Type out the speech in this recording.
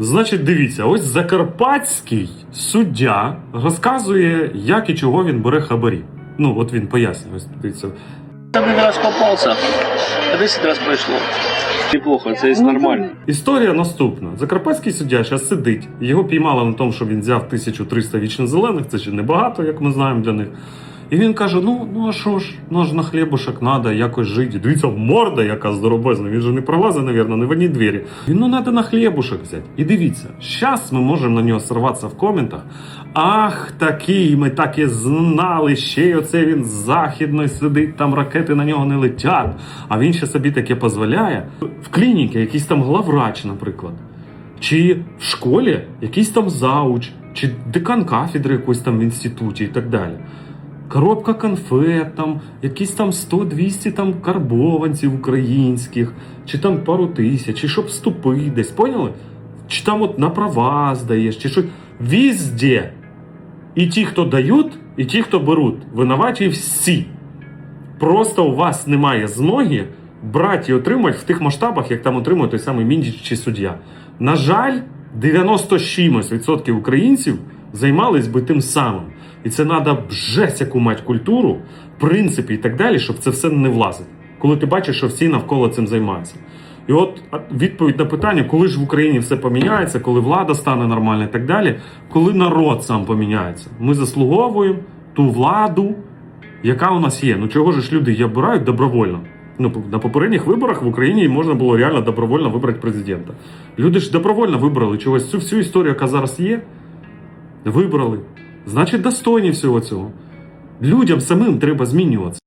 Значить, дивіться, ось закарпатський суддя розказує, як і чого він бере хабарі. Ну, от він пояснює. Ось дивіться. Один раз попался, а 10 раз прошло. Неплохо, це є нормально. Історія наступна. Закарпатський суддя зараз сидить. Його піймали на тому, що він взяв 1300 вічно зелених, це ще небагато, як ми знаємо для них. І він каже: ну, ну а що ж, ну ж на хлібушек треба якось жити. Дивіться, морда яка здоровезна, він же не пролазить, навірно, не в одній двері. Він ну треба на хлібушек взяти. І дивіться, зараз ми можемо на нього сорватися в коментах. Ах, такий, ми так і знали, ще й оце він з західної сидить, там ракети на нього не летять. А він ще собі таке дозволяє. В клініці якийсь там главврач, наприклад. Чи в школі якийсь там зауч, чи декан кафедри якоїсь там в інституті і так далі. Коробка конфет, там, якісь там 100-200 там карбованців українських, чи там пару тисяч, чи щоб вступити десь, поняли? Чи там от на права здаєш, чи що. Візде. І ті, хто дають, і ті, хто беруть. Винуваті всі. Просто у вас немає змоги брати і отримати в тих масштабах, як там отримує той самий Міндіч чи суддя. На жаль, 90 з чимось відсотків українців займались би тим самим. І це треба жесть яку мати культуру, принципи і так далі, щоб це все не влазить. Коли ти бачиш, що всі навколо цим займаються. І от відповідь на питання, коли ж в Україні все поміняється, коли влада стане нормальна і так далі, коли народ сам поміняється. Ми заслуговуємо ту владу, яка у нас є. Ну чого ж люди її обирають добровольно? Ну, на попередніх виборах в Україні можна було реально добровольно вибрати президента. Люди ж добровольно вибрали чогось цю всю історію, яка зараз є. Вибрали. Значить, достойні всього цього. Людям самим треба змінюватися.